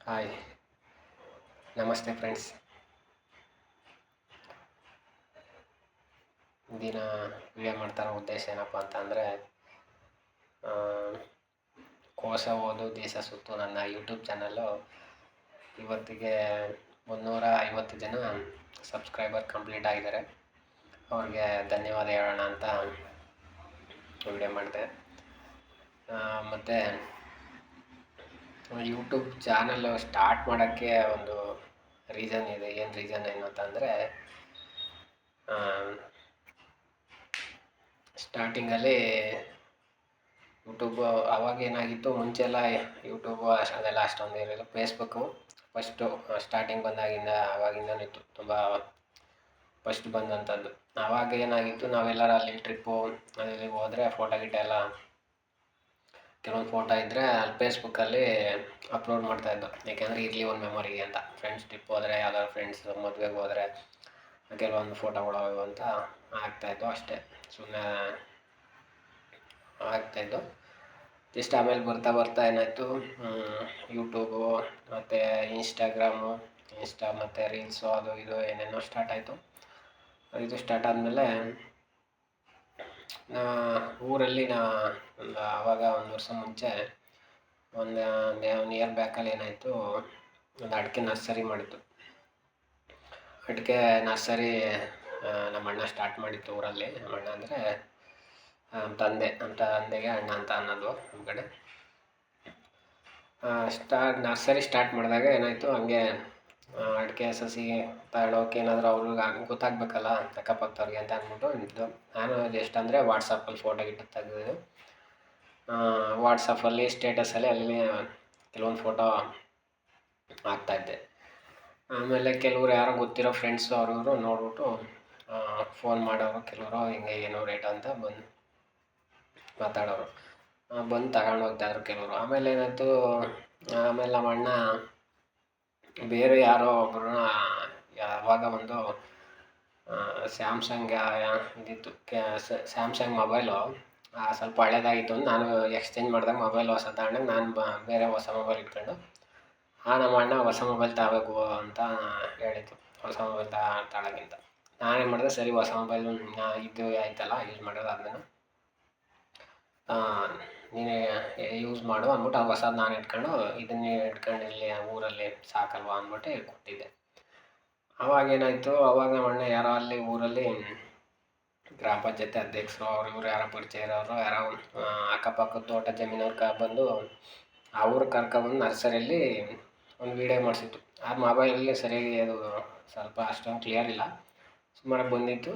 Hi ನಮಸ್ತೆ friends ದಿನ video ಮಾಡ್ತಾರೋ ಉದ್ದೇಶ ಏನಪ್ಪ ಅಂತ ಅಂದರೆ ಕೋಶ ಓದು, ದೇಶ ಸುತ್ತು ನನ್ನ ಯೂಟ್ಯೂಬ್ ಚಾನಲ್ಲು ಇವತ್ತಿಗೆ ಮುನ್ನೂರ ಐವತ್ತು ಜನ ಸಬ್ಸ್ಕ್ರೈಬರ್ ಕಂಪ್ಲೀಟ್ ಆಗಿದ್ದಾರೆ. ಅವ್ರಿಗೆ ಧನ್ಯವಾದ ಹೇಳೋಣ ಅಂತ ವಿಡಿಯೋ ಮಾಡಿದೆ. ಮತ್ತು ಯೂಟ್ಯೂಬ್ ಚಾನಲ್ ಸ್ಟಾರ್ಟ್ ಮಾಡೋಕ್ಕೆ ಒಂದು ರೀಸನ್ ಇದೆ. ಏನು ರೀಸನ್ ಏನು ಅಂತಂದರೆ ಸ್ಟಾರ್ಟಿಂಗಲ್ಲಿ ಯೂಟ್ಯೂಬ್ ಅವಾಗ ಏನಾಗಿತ್ತು ಮುಂಚೆ ಎಲ್ಲ ಯೂಟ್ಯೂಬು ಅಷ್ಟು ಅದೆಲ್ಲ ಅಷ್ಟೊಂದು ಇರಲಿಲ್ಲ. ಫೇಸ್ಬುಕ್ಕು ಫಸ್ಟು ಸ್ಟಾರ್ಟಿಂಗ್ ಬಂದಾಗಿಂದ ಆವಾಗಿಂದನೂ ಇತ್ತು. ತುಂಬ ಫಸ್ಟ್ ಬಂದಂಥದ್ದು ಆವಾಗ ಏನಾಗಿತ್ತು, ನಾವೆಲ್ಲರೂ ಅಲ್ಲಿ ಟ್ರಿಪ್ಪು ಅಲ್ಲಿ ಹೋದರೆ ಫೋಟೋ ಗಿಟ ಎಲ್ಲ ಕೆಲವೊಂದು ಫೋಟೋ ಇದ್ದರೆ ಅಲ್ಲಿ ಫೇಸ್ಬುಕ್ಕಲ್ಲಿ ಅಪ್ಲೋಡ್ ಮಾಡ್ತಾಯಿದ್ದು ಯಾಕೆಂದರೆ ಇರಲಿ ಒಂದು ಮೆಮೊರಿಗೆ ಅಂತ. ಫ್ರೆಂಡ್ಸ್ ಟ್ರಿಪ್ ಹೋದರೆ, ಯಾವ್ದಾದ್ರು ಫ್ರೆಂಡ್ಸ್ ಮದುವೆಗೆ ಹೋದರೆ, ಕೆಲವೊಂದು ಫೋಟೋಗಳು ಅಂತ ಆಗ್ತಾಯಿದ್ದು ಅಷ್ಟೇ. ಸುಮ್ಮನೆ ಆಗ್ತಾಯಿದ್ದು ಜಸ್ಟ್ ಆಮೇಲೆ ಬರ್ತಾ ಬರ್ತಾ ಏನಾಯಿತು? ಯೂಟ್ಯೂಬು ಮತ್ತು ಇನ್ಸ್ಟಾಗ್ರಾಮು ಇನ್ಸ್ಟಾ ಮತ್ತು ರೀಲ್ಸು ಅದು ಇದು ಏನೇನೋ ಸ್ಟಾರ್ಟ್ ಆಯಿತು. ಇದು ಸ್ಟಾರ್ಟ್ ಆದಮೇಲೆ ಊರಲ್ಲಿ ನಾ ಒಂದು ಆವಾಗ ಒಂದು ವರ್ಷ ಮುಂಚೆ ಒಂದು ಒನ್ ಇಯರ್ ಬ್ಯಾಕಲ್ಲಿ ಏನಾಯಿತು, ಒಂದು ಅಡಿಕೆ ನರ್ಸರಿ ಮಾಡಿತ್ತು ಅಡಿಕೆ ನರ್ಸರಿ ನಮ್ಮ ಅಣ್ಣ ಸ್ಟಾರ್ಟ್ ಮಾಡಿತ್ತು ಊರಲ್ಲಿ. ನಮ್ಮ ಅಣ್ಣ ಅಂದರೆ ತಂದೆ ಅಂತ ತಂದೆಗೆ ಅಣ್ಣ ಅಂತ ಅನ್ನೋದು ನಮ್ಮ ಕಡೆ ಸ್ಟಾರ್ಟ್ ನರ್ಸರಿ ಸ್ಟಾರ್ಟ್ ಮಾಡಿದಾಗ ಏನಾಯಿತು, ಹಂಗೆ ಅಡಿಕೆ, ಸಸಿ ತಗೊಳ್ಳೋಕೆ ಏನಾದರೂ ಅವ್ರಿಗೆ ಗೊತ್ತಾಗಬೇಕಲ್ಲ ಅಕ್ಕಪಕ್ಕದವ್ರಿಗೆ ಅಂತ ಅಂದ್ಬಿಟ್ಟು ಇದ್ದು ನಾನು ಜಸ್ಟ್ ಅಂದರೆ ವಾಟ್ಸಪ್ಪಲ್ಲಿ ಫೋಟೋ ಗಿಟೋ ತೆಗೆದು ವಾಟ್ಸಪ್ಪಲ್ಲಿ ಸ್ಟೇಟಸಲ್ಲಿ ಅಲ್ಲಿ ಕೆಲವೊಂದು ಫೋಟೋ ಹಾಕ್ತಾಯಿದ್ದೆ ಆಮೇಲೆ ಕೆಲವ್ರು ಯಾರೋ ಗೊತ್ತಿರೋ ಫ್ರೆಂಡ್ಸು ಅವರು ಇವರು ನೋಡ್ಬಿಟ್ಟು ಫೋನ್ ಮಾಡೋರು ಕೆಲವರು ಹಿಂಗೆ ಏನೋ ರೇಟ್ ಅಂತ ಬಂದು ಮಾತಾಡೋರು. ಬಂದು ತಗೊಂಡು ಹೋಗ್ತಾಯಿದ್ರು ಕೆಲವರು. ಆಮೇಲೆ ಏನಾಯಿತು, ಆಮೇಲೆ ನಮ್ಮ ಅಣ್ಣ ಬೇರೆ ಯಾರೋ ಒಬ್ಬರನ್ನ ಯಾವಾಗ ಒಂದು ಸ್ಯಾಮ್ಸಂಗ್ ಇದಿತ್ತು ಸ್ಯಾಮ್ಸಂಗ್ ಮೊಬೈಲು ಸ್ವಲ್ಪ ಹಳೇದಾಗಿತ್ತು ಅಂತ ನಾನು ಎಕ್ಸ್ಚೇಂಜ್ ಮಾಡಿದಾಗ ಮೊಬೈಲ್ ಹೊಸ ತಗೊಂಡಾಗ ನಾನು ಬೇರೆ ಹೊಸ ಮೊಬೈಲ್ ಇಟ್ಕೊಂಡು, ಆ, ನಮ್ಮ ಅಣ್ಣ ಹೊಸ ಮೊಬೈಲ್ ತಗೋಬೇಕು ಅಂತ ಹೇಳಿದ್ದು ಹೊಸ ಮೊಬೈಲ್ ತಗೊಳ್ಳೋಕ್ಕಿಂತ ನಾನೇನು ಮಾಡಿದೆ, ಸರಿ ಹೊಸ ಮೊಬೈಲ್ ಇದು ಆಯ್ತಲ್ಲ ಯೂಸ್ ಮಾಡೋದು ಅದನ್ನು ನೀನೇ ಯೂಸ್ ಮಾಡು ಅಂದ್ಬಿಟ್ಟು ಆ ಹೊಸದು ನಾನು ಇಟ್ಕೊಂಡು ಇದನ್ನೇ ಇಟ್ಕೊಂಡು ಇಲ್ಲಿ ಊರಲ್ಲಿ ಸಾಕಲ್ವಾ ಅಂದ್ಬಿಟ್ಟು ಕೊಟ್ಟಿದ್ದೆ ಅವಾಗ ಏನಾಯಿತು, ಅವಾಗ ನಮ್ಮ ಅಣ್ಣ ಯಾರೋ ಅಲ್ಲಿ ಊರಲ್ಲಿ ಗ್ರಾಮ ಪಂಚಾಯತಿ ಅಧ್ಯಕ್ಷರು ಅವ್ರು, ಇವ್ರು ಯಾರೋ ಪರಿಚಯ ಇರೋರು, ಯಾರೋ ಅಕ್ಕಪಕ್ಕದ ತೋಟ ಜಮೀನವ್ರು ಕ ಬಂದು ಅವ್ರು ಕರ್ಕೊಬಂದು ನರ್ಸರಿಯಲ್ಲಿ ಒಂದು ವೀಡಿಯೋ ಮಾಡಿಸಿತ್ತು ಆ ಮೊಬೈಲಲ್ಲಿ ಸರಿಯಾಗಿ ಅದು ಸ್ವಲ್ಪ ಅಷ್ಟೊಂದು ಕ್ಲಿಯರ್ ಇಲ್ಲ. ಸುಮಾರು ಬಂದಿತ್ತು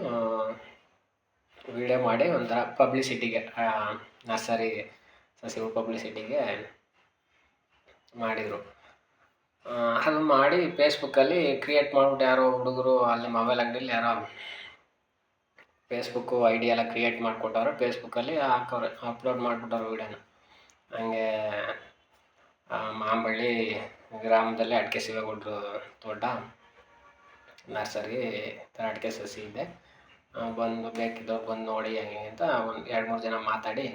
ವೀಡಿಯೋ ಮಾಡಿ ಒಂಥರ ಪಬ್ಲಿಸಿಟಿಗೆ ನರ್ಸರಿ ಸಸಿಗಳ ಪಬ್ಲಿಸಿಟಿಗೆ ಮಾಡಿದರು. ಅದು ಮಾಡಿ ಫೇಸ್ಬುಕ್ಕಲ್ಲಿ ಕ್ರಿಯೇಟ್ ಮಾಡಿಬಿಟ್ಟು ಯಾರೋ ಹುಡುಗರು ಅಲ್ಲಿ ಮೊಬೈಲ್ ಅಂಗಡಿಯಲ್ಲಿ ಯಾರೋ ಫೇಸ್ಬುಕ್ಕು ಐ ಡಿ ಎಲ್ಲ ಕ್ರಿಯೇಟ್ ಮಾಡಿಕೊಟ್ಟವ್ರೆ, ಫೇಸ್ಬುಕ್ಕಲ್ಲಿ ಹಾಕೋರು ಅಪ್ಲೋಡ್ ಮಾಡಿಬಿಟ್ಟವ್ರು ವೀಡಿಯೋನ. ಹಂಗೆ ಮಾಂಬಳ್ಳಿ ಗ್ರಾಮದಲ್ಲಿ ಅಡಿಕೆ ಸಿಗಗೊಡ್ರು ತೋಟ ನರ್ಸರಿ ಥರ ಅಡಿಕೆ ಸಸಿ ಇದೆ. ಬಂದು ಬೇಕಿದ್ದವ್ರು ಬಂದು ನೋಡಿ ಹಂಗೆ ಅಂತ ಒಂದು ಎರಡು ಮೂರು ಜನ ಮಾತಾಡಿ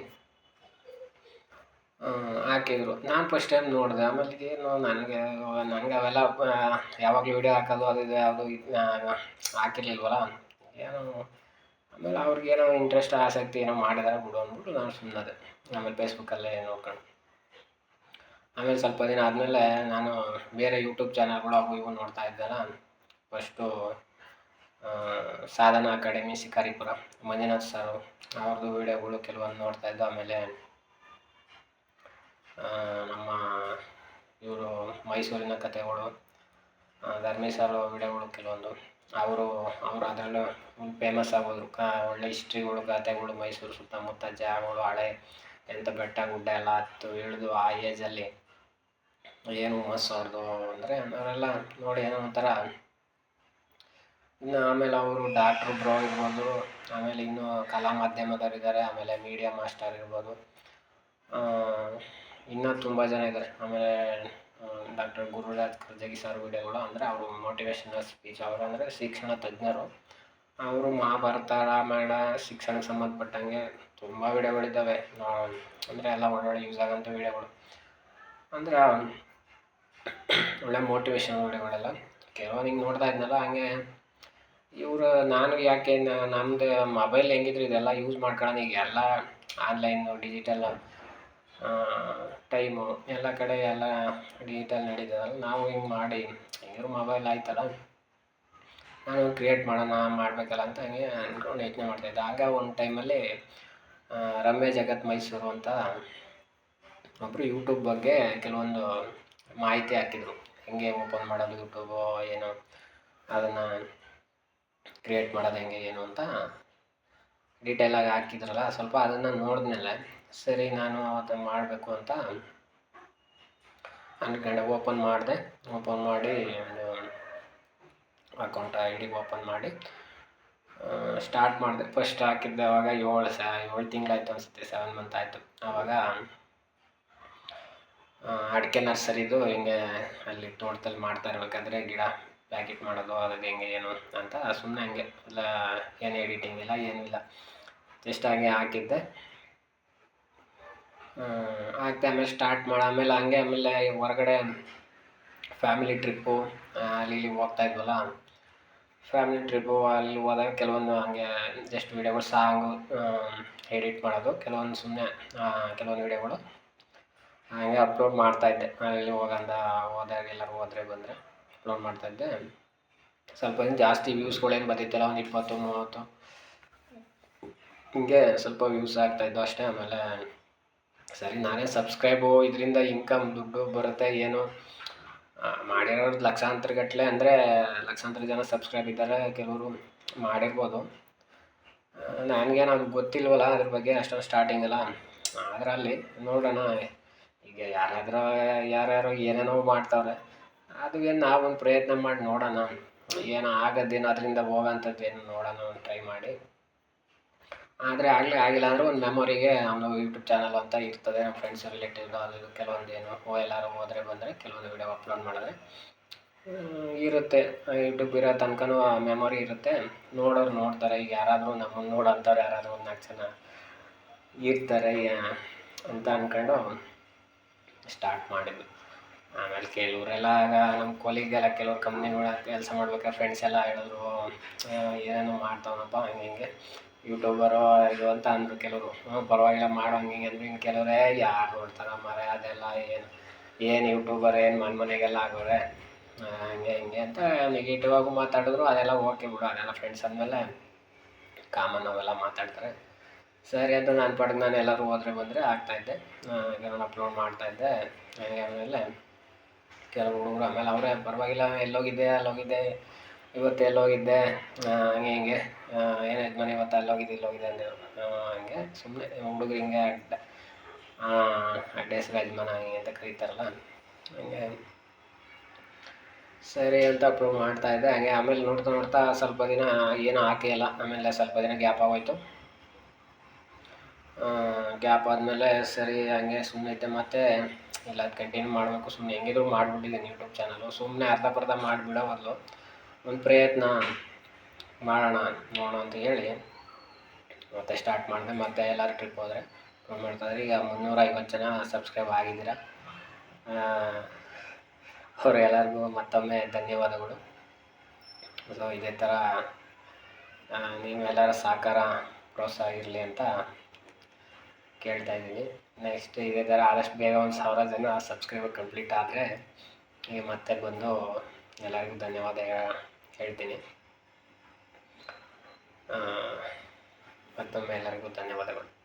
ಹಾಕಿದ್ರು. ನಾನು ಫಸ್ಟ್ ಟೈಮ್ ನೋಡಿದೆ. ಆಮೇಲೆ ಏನು, ನನಗೆ ನನಗೆ ಅವೆಲ್ಲ ಯಾವಾಗಲೂ ವೀಡಿಯೋ ಹಾಕೋದು, ಅದು ಇದು ಯಾವುದು ಹಾಕಿರ್ಲಿಲ್ವಲ್ಲ? ಏನೋ, ಆಮೇಲೆ ಅವ್ರಿಗೇನೋ ಇಂಟ್ರೆಸ್ಟ್ ಆಸಕ್ತಿ ಏನೋ ಮಾಡಿದಾರೆ ಬಿಡು ಅಂದ್ಬಿಟ್ಟು ನಾನು ಸುಮ್ಮನೆ ಆಮೇಲೆ ಫೇಸ್ಬುಕ್ಕಲ್ಲೇ ನೋಡ್ಕೊಂಡು. ಆಮೇಲೆ ಸ್ವಲ್ಪ ದಿನ ಆದಮೇಲೆ ನಾನು ಬೇರೆ ಯೂಟ್ಯೂಬ್ ಚಾನಲ್ಗಳು ಅವು ಇವು ನೋಡ್ತಾ ಇದ್ದಲ್ಲ first Sadhana academy, Shikaripura, Manjunath sir ಅವ್ರದ್ದು ವೀಡಿಯೋಗಳು ಕೆಲವೊಂದು ನೋಡ್ತಾ ಇದ್ದು, ಆಮೇಲೆ ನಮ್ಮ ಇವರು ಮೈಸೂರಿನ ಕತೆಗಳು ಧರ್ಮೇಶ್ವರ ವಿಡಿಯೋಗಳು ಕೆಲವೊಂದು. ಅವರು ಅವರು ಅದರಲ್ಲೂ ಫೇಮಸ್ ಆಗೋದು ಕಾ ಒಳ್ಳೆ ಹಿಸ್ಟ್ರಿಗಳು ಕಥೆಗಳು, ಮೈಸೂರು ಸುತ್ತಮುತ್ತ ಜಾಗಗಳು, ಹಳೆ ಎಂಥ ಬೆಟ್ಟ, ಗುಡ್ಡ ಎಲ್ಲ ಹತ್ತು ಇಳಿದು ಆ ಏಜಲ್ಲಿ ಏನು ಹುಮ್ಮಸ್ಸು ಅವ್ರದ್ದು ಅಂದರೆ ಅವರೆಲ್ಲ ನೋಡಿ ಏನೋ ಒಂಥರ. ಇನ್ನು ಆಮೇಲೆ ಅವರು ಡಾಕ್ಟ್ರು ಬ್ರೋ ಇರ್ಬೋದು. ಆಮೇಲೆ ಇನ್ನೂ ಕಲಾ ಮಾಧ್ಯಮದವ್ರು ಇದ್ದಾರೆ ಆಮೇಲೆ ಮೀಡಿಯಾ ಮಾಸ್ಟರ್ ಇರ್ಬೋದು. ಇನ್ನೂ ತುಂಬ ಜನ ಇದ್ದಾರೆ ಆಮೇಲೆ ಡಾಕ್ಟರ್ ಗುರುರಾಜ್ ಕರ್ಜಗಿ ಸರ್ ವಿಡಿಯೋಗಳು ಅಂದರೆ ಅವರು ಮೋಟಿವೇಶನಲ್ ಸ್ಪೀಚ್ ಅವರು ಅಂದರೆ ಶಿಕ್ಷಣ ತಜ್ಞರು. ಅವರು ಮಹಾಭಾರತ, ರಾಮಾಯಣ, ಶಿಕ್ಷಣಕ್ಕೆ ಸಂಬಂಧಪಟ್ಟಂಗೆ ತುಂಬ ವಿಡಿಯೋಗಳಿದ್ದಾವೆ. ಅಂದರೆ ಎಲ್ಲ ಒಳ್ಳೊಳ್ಳೆ ಯೂಸ್ ಆಗೋಂಥ ವಿಡಿಯೋಗಳು. ಅಂದರೆ, ಒಳ್ಳೆ ಮೋಟಿವೇಶನ್ ವಿಡಿಯೋಗಳೆಲ್ಲ. ಕೆಲವೊಂದು ಹಿಂಗೆ ನೋಡ್ತಾ ಇದ್ನಲ್ಲ, ಹಂಗೆ ಇವರು ನಾನು ಯಾಕೆ ನಮ್ಮದು ಮೊಬೈಲ್ ಹೆಂಗಿದ್ರು ಇದೆಲ್ಲ ಯೂಸ್ ಮಾಡ್ಕೊಳ್ಳೋಣ. ಈಗ ಎಲ್ಲ ಆನ್ಲೈನು ಡಿಜಿಟಲ್ ಟೈಮು ಎಲ್ಲ ಕಡೆ ಎಲ್ಲ ಡಿಜಿಟಲ್ ನಡೀತದಲ್ಲ, ನಾವು ಹಿಂಗೆ ಮಾಡಿ? ಹೆಂಗಿದ್ರು ಮೊಬೈಲ್ ಆಯ್ತಲ್ಲ, ನಾನು ಕ್ರಿಯೇಟ್ ಮಾಡೋಣ, ಮಾಡಬೇಕಲ್ಲ ಅಂತ ಹಂಗೆ ಅಂದ್ಕೊಂಡು ಯೋಚನೆ ಮಾಡ್ತಾಯಿದ್ದೆ ಆಗ ಒಂದು ಟೈಮಲ್ಲಿ ರಮ್ಯ ಜಗತ್ ಮೈಸೂರು ಅಂತ ಒಬ್ಬರು ಯೂಟ್ಯೂಬ್ ಬಗ್ಗೆ ಕೆಲವೊಂದು ಮಾಹಿತಿ ಹಾಕಿದರು. ಹೆಂಗೆ ಓಪನ್ ಮಾಡೋದು ಯೂಟ್ಯೂಬು ಏನು ಅದನ್ನು ಕ್ರಿಯೇಟ್ ಮಾಡೋದು ಹೆಂಗೆ, ಏನು ಅಂತ ಡೀಟೇಲಾಗಿ ಹಾಕಿದ್ರಲ್ಲ, ಸ್ವಲ್ಪ ಅದನ್ನು ನೋಡಿದ್ಮೇಲೆ ಸರಿ, ನಾನು ಅದನ್ನು ಮಾಡಬೇಕು ಅಂತ ಅಂದ್ಕೊಂಡೆ ಓಪನ್ ಮಾಡಿದೆ. ಓಪನ್ ಮಾಡಿ ಒಂದು ಅಕೌಂಟ್ ಐ ಡಿ ಓಪನ್ ಮಾಡಿ ಸ್ಟಾರ್ಟ್ ಮಾಡಿದೆ. ಫಸ್ಟ್ ಹಾಕಿದ್ದೆ ಅವಾಗ ಏಳು ಸ, ಏಳು ತಿಂಗಳಾಯ್ತು ಅನಿಸುತ್ತೆ ಸೆವೆನ್ ಮಂತ್ ಆಯಿತು. ಆವಾಗ ಅಡಿಕೆ ನರ್ಸರಿದು ಹಿಂಗೆ ಅಲ್ಲಿ ತೋಟದಲ್ಲಿ ಮಾಡ್ತಾ ಇರಬೇಕಾದ್ರೆ ಗಿಡ ಪ್ಯಾಕೆಟ್ ಮಾಡೋದು, ಅದು ಹೆಂಗೆ, ಏನು ಅಂತ ಸುಮ್ಮನೆ ಹಂಗೆ. ಎಲ್ಲ ಏನು ಎಡಿಟಿಂಗ್ ಇಲ್ಲ, ಏನಿಲ್ಲ. ಜಸ್ಟ್ ಹಂಗೆ ಹಾಕಿದ್ದೆ. ಹಾಕ್ದೆ ಆಮೇಲೆ ಸ್ಟಾರ್ಟ್ ಮಾಡಿ. ಆಮೇಲೆ ಹಂಗೆ, ಆಮೇಲೆ ಹೊರಗಡೆ ಫ್ಯಾಮಿಲಿ ಟ್ರಿಪ್ಪು ಅಲ್ಲಿ ಇಲ್ಲಿ ಹೋಗ್ತಾ ಇದ್ವಲ್ಲ? ಫ್ಯಾಮಿಲಿ ಟ್ರಿಪ್ಪು ಅಲ್ಲಿ ಹೋದಾಗ ಕೆಲವೊಂದು ಹಂಗೆ ಜಸ್ಟ್ ವೀಡಿಯೋಗಳು ಸಾಂಗು ಎಡಿಟ್ ಮಾಡೋದು. ಕೆಲವೊಂದು ಸುಮ್ಮನೆ ಕೆಲವೊಂದು ವೀಡಿಯೋಗಳು ಹಂಗೆ ಅಪ್ಲೋಡ್ ಮಾಡ್ತಾಯಿದ್ದೆ ಅಲ್ಲಿ ಹೋಗಂದ ಹೋದಾಗ ಎಲ್ಲರೂ ಹೋದರೆ ಬಂದರೆ ಅಪ್ಲೋಡ್ ಮಾಡ್ತಾಯಿದ್ದೆ ಸ್ವಲ್ಪ ಜಾಸ್ತಿ ವ್ಯೂಸ್ಗಳೇನು ಬಂದಿತ್ತಲ್ಲ, ಒಂದು ಇಪ್ಪತ್ತು, ಮೂವತ್ತು? ಹಿಂಗೆ ಸ್ವಲ್ಪ ವ್ಯೂಸ್ ಆಗ್ತಾಯಿದ್ದು ಅಷ್ಟೇ. ಆಮೇಲೆ ಸರಿ, ನಾನೇ ಸಬ್ಸ್ಕ್ರೈಬು ಇದರಿಂದ ಇನ್ಕಮ್ ದುಡ್ಡು ಬರುತ್ತೆ, ಏನು ಮಾಡಿರೋರು ಲಕ್ಷಾಂತರ ಗಟ್ಟಲೆ ಅಂದರೆ ಲಕ್ಷಾಂತರ ಜನ ಸಬ್ಸ್ಕ್ರೈಬ್ ಇದ್ದಾರೆ, ಕೆಲವರು ಮಾಡಿರ್ಬೋದು. ನನಗೇನು ಅದು ಗೊತ್ತಿಲ್ವಲ್ಲ ಅದ್ರ ಬಗ್ಗೆ ಅಷ್ಟೊಂದು ಸ್ಟಾರ್ಟಿಂಗೆಲ್ಲ ಅದರಲ್ಲಿ ನೋಡೋಣ, ಈಗ ಯಾರಾದರೂ, ಯಾರ್ಯಾರೋ ಏನೇನೋ ಮಾಡ್ತಾವ್ರೆ ಅದು ಏನು ನಾವೊಂದು ಪ್ರಯತ್ನ ಮಾಡಿ ನೋಡೋಣ. ಏನೋ ಆಗೋದೇನು ಅದರಿಂದ ಹೋಗೋಂಥದ್ದು ಏನು ನೋಡೋಣ ಒಂದು ಟ್ರೈ ಮಾಡಿ. ಆದರೆ ಆಗಲೇ ಆಗಿಲ್ಲ ಅಂದರೆ ಒಂದು ಮೆಮೊರಿಗೆ ಅವನು ಯೂಟ್ಯೂಬ್ ಚಾನಲ್ ಅಂತ ಇರ್ತದೆ ನಮ್ಮ ಫ್ರೆಂಡ್ಸ್ ರಿಲೇಟಿವ್ ಅದು ಕೆಲವೊಂದು ಏನು ಎಲ್ಲಾರು ಹೋದರೆ ಬಂದರೆ ಕೆಲವೊಂದು ವೀಡಿಯೋ ಅಪ್ಲೋಡ್ ಮಾಡಿದ್ರೆ ಇರುತ್ತೆ. ಯೂಟ್ಯೂಬ್ ಇರೋ ತನಕನೂ ಆ ಮೆಮೊರಿ ಇರುತ್ತೆ. ನೋಡೋರು ನೋಡ್ತಾರೆ, ಈಗ ಯಾರಾದರೂ ನಮ್ಮನ್ನು ನೋಡೋಂಥವ್ರು ಯಾರಾದರೂ ಒಂದು ನಾಲ್ಕು ಜನ ಇರ್ತಾರೆ ಅಂತ ಅಂದ್ಕೊಂಡು ಸ್ಟಾರ್ಟ್ ಮಾಡಿದ್ವಿ ಆಮೇಲೆ ಕೆಲವರೆಲ್ಲ ಆಗ ನಮ್ಮ ಕೊಲಿಗೆಲ್ಲ ಕೆಲವ್ರು ಕಂಪ್ನಿಗಳ ಕೆಲಸ ಮಾಡ್ಬೇಕಾದ್ರೆ ಫ್ರೆಂಡ್ಸ್ ಎಲ್ಲ ಹೇಳಿದ್ರು ಏನೇನೋ ಮಾಡ್ತಾವನಪ್ಪ, ಹಂಗೆ ಹಿಂಗೆ. ಯೂಟ್ಯೂಬರು ಇದು ಅಂತ ಅಂದರು ಕೆಲವರು. ಹ್ಞೂ ಪರವಾಗಿಲ್ಲ ಮಾಡು ಹಂಗೆ ಹಿಂಗೆ ಅಂದರು ಇನ್ನು ಕೆಲವರೇ, ಯಾರು ನೋಡ್ತಾರೆ ಮರೆ ಅದೆಲ್ಲ ಏನು ಏನು ಯೂಟ್ಯೂಬರ್, ಏನು ಮನೆ ಮನೆಗೆಲ್ಲ ಆಗೋರೆ ಹಂಗೆ ಹಿಂಗೆ ಅಂತ ನೆಗೆಟಿವ್ ಆಗೂ ಮಾತಾಡಿದ್ರು, ಅದೆಲ್ಲ ಓಕೆ ಬಿಡು, ಅದೆಲ್ಲ ಫ್ರೆಂಡ್ಸ್ ಅಂದಮೇಲೆ ಕಾಮನ್ ಅವೆಲ್ಲ ಮಾತಾಡ್ತಾರೆ. ಸರಿ ಅಂತ ನಾನು ಪಡೆದು ನಾನು ಎಲ್ಲರೂ ಹೋದ್ರೆ ಬಂದರೆ ಆಗ್ತಾಯಿದ್ದೆ ಈಗ ನಾನು ಅಪ್ಲೋಡ್ ಮಾಡ್ತಾಯಿದ್ದೆ ಹಂಗೆ ಆಮೇಲೆ ಕೆಲವು ಹುಡುಗರು ಆಮೇಲೆ ಅವರೇ, ಪರವಾಗಿಲ್ಲ, ಎಲ್ಲೋಗಿದ್ದೆ, ಅಲ್ಲೋಗಿದ್ದೆ. ಇವತ್ತು ಎಲ್ಲೋಗಿದ್ದೆ ಹಂಗೆ ಹಿಂಗೆ ಏನು ಯಜಮಾನ ಇವತ್ತು ಅಲ್ಲೋಗಿದ್ದೆ, ಇಲ್ಲೋಗಿದ್ದೆ ಅಂದರು ಹಂಗೆ ಸುಮ್ಮನೆ ಹುಡುಗ್ರು ಹಿಂಗೆ ಅಡ್ಡ ಅಡ್ಡ ಹೆಸ್ರು ಯಜಮಾನ ಹಂಗೆ ಅಂತ ಕರೀತಾರಲ್ಲ. ಹಂಗೆ ಸರಿ ಅಂತ ಅಪ್ರೂವ್ ಮಾಡ್ತಾಯಿದ್ದೆ ಹಂಗೆ ಆಮೇಲೆ ನೋಡ್ತಾ ನೋಡ್ತಾ ಸ್ವಲ್ಪ ದಿನ ಏನೂ ಹಾಕೇ ಇಲ್ಲ. ಆಮೇಲೆ ಸ್ವಲ್ಪ ದಿನ ಗ್ಯಾಪ್ ಆಗೋಯ್ತು. ಗ್ಯಾಪ್ ಆದಮೇಲೆ ಸರಿ ಹಂಗೆ ಸುಮ್ಮನೆ ಇದ್ದೆ ಮತ್ತೆ ಇಲ್ಲ ಅದು ಕಂಟಿನ್ಯೂ ಮಾಡಬೇಕು. ಸುಮ್ಮನೆ ಹೆಂಗಿದ್ರು ಮಾಡಿಬಿಟ್ಟಿದ್ದೀನಿ ಯೂಟ್ಯೂಬ್ ಚಾನಲು ಸುಮ್ಮನೆ ಅರ್ಧ ಪರ್ಧ ಮಾಡಿಬಿಡೋ ಬದಲು ಒಂದು ಪ್ರಯತ್ನ ಮಾಡೋಣ, ನೋಡೋಣ ಅಂತ ಹೇಳಿ ಮತ್ತೆ ಸ್ಟಾರ್ಟ್ ಮಾಡಿದೆ. ಮತ್ತೆ ಎಲ್ಲರೂ ಟ್ರಿಪ್ ಹೋದರೆ ಫೋನ್ ಮಾಡ್ತಾಯಿದ್ರೆ ಈಗ ಮುನ್ನೂರ ಐವತ್ತು ಜನ ಸಬ್ಸ್ಕ್ರೈಬ್ ಆಗಿದ್ದೀರ. ಅವರೆಲ್ಲರಿಗೂ ಮತ್ತೊಮ್ಮೆ ಧನ್ಯವಾದಗಳು. ಸೊ ಇದೇ ಥರ ನೀವೆಲ್ಲರ ಸಹಕಾರ, ಪ್ರೋತ್ಸಾಹ ಇರಲಿ ಅಂತ ಕೇಳ್ತಾ ಇದ್ದೀನಿ. ನೆಕ್ಸ್ಟ್ ಇದೇ ಥರ ಆದಷ್ಟು ಬೇಗ ಒಂದು ಸಾವಿರ ಜನ ಸಬ್ಸ್ಕ್ರೈಬರ್ ಕಂಪ್ಲೀಟ್ ಆದರೆ ಈಗ ಮತ್ತೆ ಬಂದು ಎಲ್ಲರಿಗೂ ಧನ್ಯವಾದ ಹೇಳ್ತೀನಿ. ಮತ್ತೊಮ್ಮೆ ಎಲ್ಲರಿಗೂ ಧನ್ಯವಾದಗಳು.